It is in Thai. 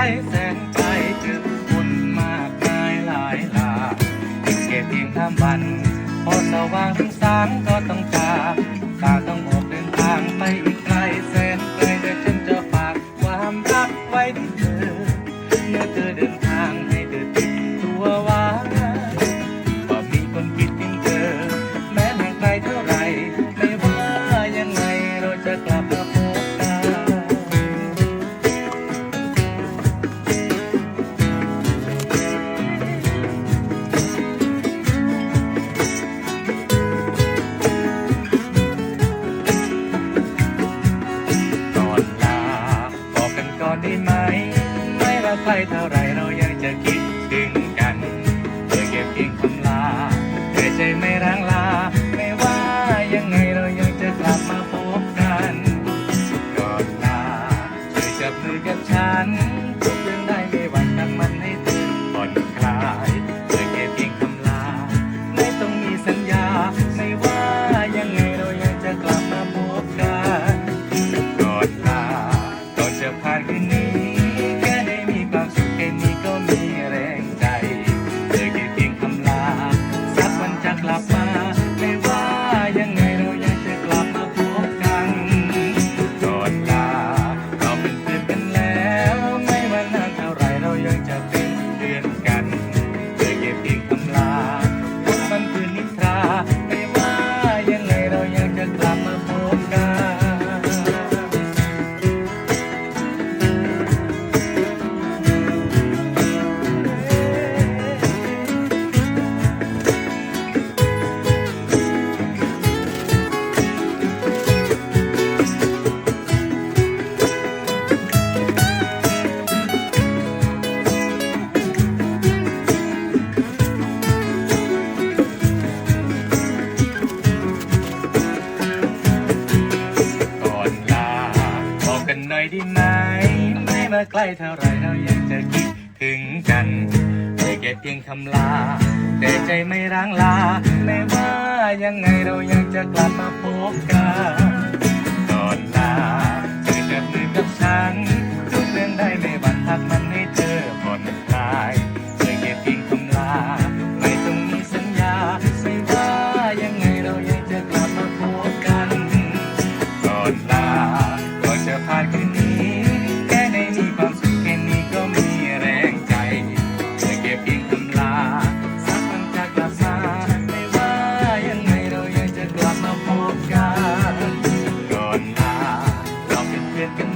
ายแสนไกลถึงคนมากมายหลายหลาเก็บเพียงข้ามวัน พอสว่างสางก็ต้องจาก ไม่รักใครเท่าไรเรายังจะคิด อยได้ไหม ไม่มาใกล้เท่าไรเรายังจะคิดถึงกันไยเก็บเพียงคำลา แต่ใจไม่ร้างลา ไม่ว่ายังไงเรายังจะกลับมาพบกันตอนลาเธอจะมือกับฉันทุกเรื่องได้ไม่บันทักมันให้เธอผ่อนคลายเธเก็บเพียงคำลา ไม่ต้องมีสัญญา ไม่ว่ายังไงเรายังจะกลับมาพบกันตอนลา get